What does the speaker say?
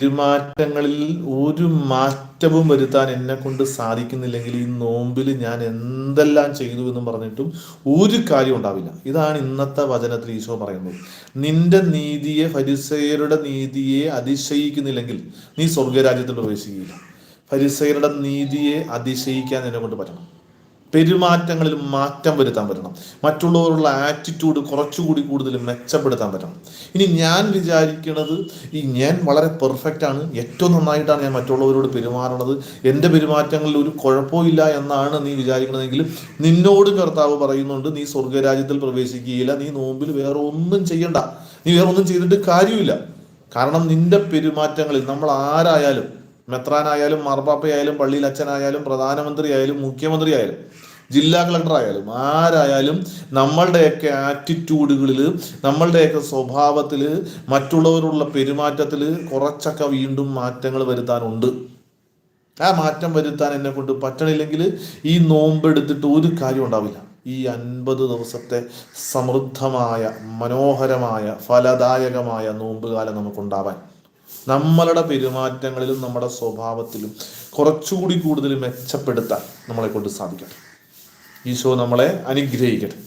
പെരുമാറ്റങ്ങളിൽ ഒരു മാറ്റവും വരുത്താൻ എന്നെ കൊണ്ട് സാധിക്കുന്നില്ലെങ്കിൽ ഈ നോമ്പിൽ ഞാൻ എന്തെല്ലാം ചെയ്തു എന്ന് പറഞ്ഞിട്ടും ഒരു കാര്യം ഉണ്ടാവില്ല. ഇതാണ് ഇന്നത്തെ വചനത്തിൽ ഈശോ പറയുന്നത്. നിന്റെ നീതിയെ ഫരിസയരുടെ നീതിയെ അതിശയിക്കുന്നില്ലെങ്കിൽ നീ സ്വർഗരാജ്യത്തിൽ പ്രവേശിക്കുകയില്ല. ഫരിസയരുടെ നീതിയെ അതിശയിക്കാൻ എന്നെ കൊണ്ട് പറ്റണം. പെരുമാറ്റങ്ങളിൽ മാറ്റം വരുത്താൻ പറ്റണം. മറ്റുള്ളവരുള്ള ആറ്റിറ്റ്യൂഡ് കുറച്ചുകൂടി കൂടുതൽ മെച്ചപ്പെടുത്താൻ പറ്റണം. ഇനി ഞാൻ വിചാരിക്കുന്നത് ഈ ഞാൻ വളരെ പെർഫെക്റ്റ് ആണ്. ഏറ്റവും നന്നായിട്ടാണ് ഞാൻ മറ്റുള്ളവരോട് പെരുമാറുന്നത് എന്റെ പെരുമാറ്റങ്ങളിൽ ഒരു കുഴപ്പമില്ല എന്നാണ് നീ വിചാരിക്കുന്നതെങ്കിൽ നിന്നോട് കർത്താവ് പറയുന്നുണ്ട് നീ സ്വർഗരാജ്യത്തിൽ പ്രവേശിക്കുകയില്ല. നീ നോമ്പിൽ വേറെ ഒന്നും ചെയ്യണ്ട. നീ വേറെ ഒന്നും ചെയ്തിട്ട് കാര്യമില്ല. കാരണം നിന്റെ പെരുമാറ്റങ്ങളിൽ നമ്മൾ ആരായാലും മെത്രാനായാലും മാർപ്പാപ്പയായാലും പള്ളിയിൽ അച്ഛനായാലും പ്രധാനമന്ത്രി ആയാലും മുഖ്യമന്ത്രി ആയാലും ജില്ലാ കളക്ടർ ആയാലും ആരായാലും നമ്മളുടെയൊക്കെ ആറ്റിറ്റ്യൂഡുകളിൽ നമ്മളുടെയൊക്കെ സ്വഭാവത്തിൽ മറ്റുള്ളവരുള്ള പെരുമാറ്റത്തിൽ കുറച്ചൊക്കെ വീണ്ടും മാറ്റങ്ങൾ വരുത്താനുണ്ട്. ആ മാറ്റം വരുത്താൻ എന്നെ കൊണ്ട് പറ്റണില്ലെങ്കിൽ ഈ നോമ്പെടുത്തിട്ട് ഒരു കാര്യം ഉണ്ടാവില്ല. ഈ അൻപത് ദിവസത്തെ സമൃദ്ധമായ മനോഹരമായ ഫലദായകമായ നോമ്പുകാലം നമുക്കുണ്ടാവാൻ. നമ്മളുടെ പെരുമാറ്റങ്ങളിലും നമ്മുടെ സ്വഭാവത്തിലും കുറച്ചുകൂടി കൂടുതൽ മെച്ചപ്പെടുത്താൻ നമ്മളെ കൊണ്ട് സാധിക്കട്ടെ. ഈശോ നമ്മളെ അനുഗ്രഹിക്കട്ടെ.